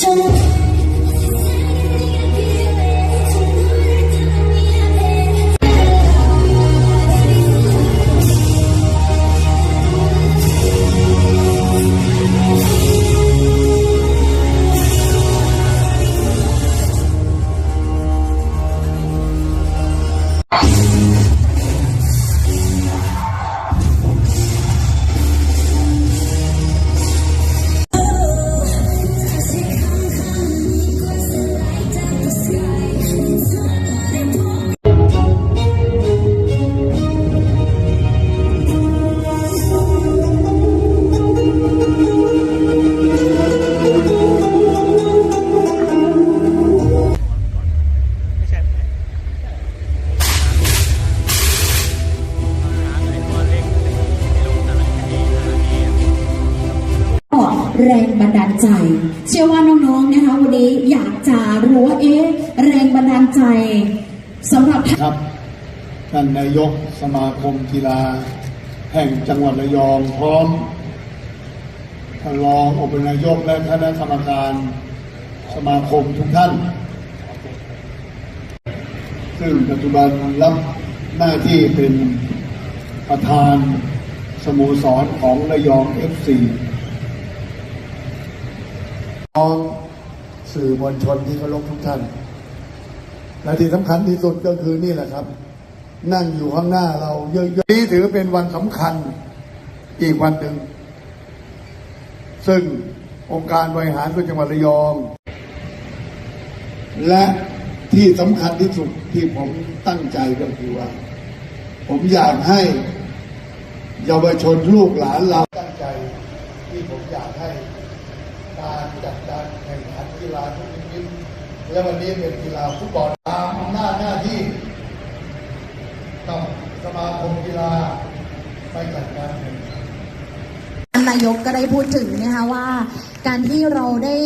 to แรงบันดาลใจ เชื่อว่าน้องๆนะคะวันนี้อยากจะรู้ว่าเอ๊ะแรงบันดาลใจสำหรับท่านครับท่านนายกสมาคมกีฬา แห่งจังหวัดระยองพร้อมท่านรองอุปนายกและคณะกรรมการสมาคมทุกท่าน ซึ่งปัจจุบันรับหน้าที่เป็นประธานสโมสรของระยองเอฟซี น้องสื่อมวลชนที่เคารพทุกท่าน และที่สำคัญที่สุดก็คือนี่แหละครับ นั่งอยู่ข้างหน้าเราเยอะๆนี้ถือเป็นวันสำคัญอีกวันหนึ่ง ซึ่งองค์การบริหารส่วนจังหวัดระยอง และที่สำคัญที่สุดที่ผมตั้งใจก็คือว่า ผมอยากให้เยาวชนลูกหลานเราตั้งใจที่ผมอยากให้ การจัดการแข่งขันกีฬาทุกชนิดและวันนี้เป็นกีฬาฟุตบอลตามอำนาจหน้าที่กับสมาคมกีฬาไปจัดการแข่งขันท่านนายกก็ได้พูดถึงนะคะว่า การที่เราได้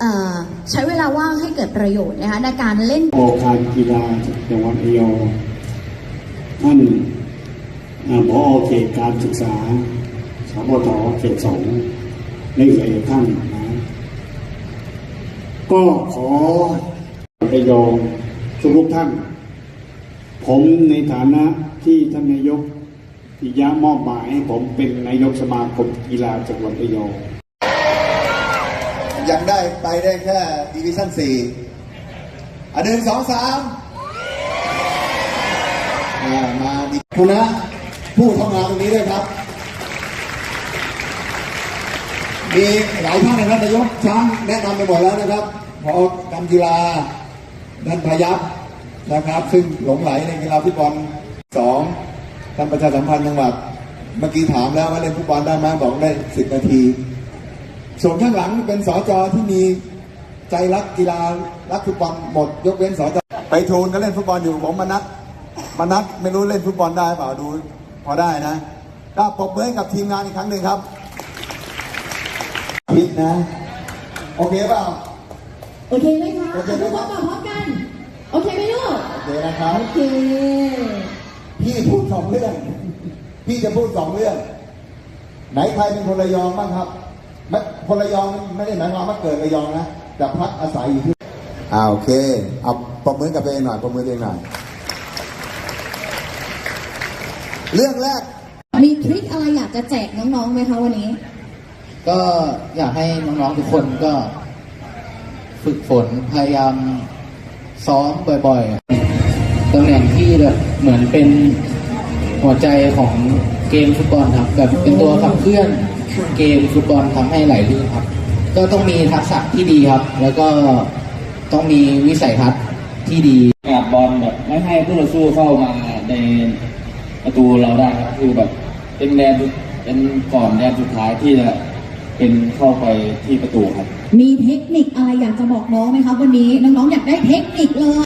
เอ่อใช้เวลาว่างให้เกิดประโยชน์นะคะในการเล่นโอการกีฬาจังหวัดระยองท่านอ่าผอเขตการศึกษาสบทเขตสองและอีกหลายท่านนะ ก็ขอระยองทุกทุกท่าน ผมในฐานะที่ท่านนายกปิยะมอบหมายให้ผมเป็นนายกสมาคมกีฬาจังหวัดระยองยังได้ไปได้แค่ดิวิชั่นสี่อะหนึ่งสองสามมาดิคุณนะผู้ทำงานตรงนี้ด้วยครับ มีหลายท่านนะครับนายกช้างแนะนำไปหมดแล้วนะครับพอการกีฬานันพยับนะครับ ซึ่งหลงไหลในกีฬาฟุตบอลสองท่านประชาสัมพันธ์จังหวัดเมื่อกี้ถามแล้วว่าเล่นฟุตบอลได้ไหมบอกได้สิบนาที ส่วนข้างหลังเป็นสจที่มีใจรักกีฬารักฟุตบอลหมด ยกเว้นสจไปทูนก็เล่นฟุตบอลอยู่ผมมานัดมานัดไม่รู้เล่นฟุตบอลได้เปล่าดู พอได้นะก็ปรบมือกับทีมงานอีกครั้งหนึ่งครับ พิดนะ โอเคเปล่า โอเคไหมคะโอเคไหมทุกคครับนตอบพร้อมกัน โอเคไหมลูก โอเคนะครับ โอเค พี่พูดสองเรื่อง พี่จะพูดสองเรื่อง ไหนใครเป็นคนระยองบ้างครับไม่คนระยองไม่ได้หมายความว่าเกิดระยองนะ แต่พักอาศัยอยู่ที่อ่าโอเค เอาประมือกับตัวเองหน่อยประมือตัวเองหน่อย เรื่องแรก มีทริคอะไรอยากจะแจกน้องๆไหมคะวันนี้ ก็อยากให้น้องๆทุกคนก็ ฝึกฝนพยายามซ้อมบ่อยๆตำแหน่งที่แบบเหมือนเป็นหัวใจของเกมฟุตบอลครับแบบเป็นตัวขับเคลื่อนเกมฟุตบอลทำให้ไหลลื่นครับ ก็ต้องมีทักษะที่ดีครับ แล้วก็ต้องมีวิสัยทัศน์ที่ดีกับบอลแบบไม่ให้ผู้ต่อสู้เข้ามาในประตูเราได้ครับคือแบบเป็นแดนสุดเป็นก่อนแดนสุดท้ายที่จะ เป็นเข้าไปที่ประตูครับ มีเทคนิคอะไรอยากจะบอกน้องไหมคะวันนี้น้องๆอยากได้เทคนิคเลย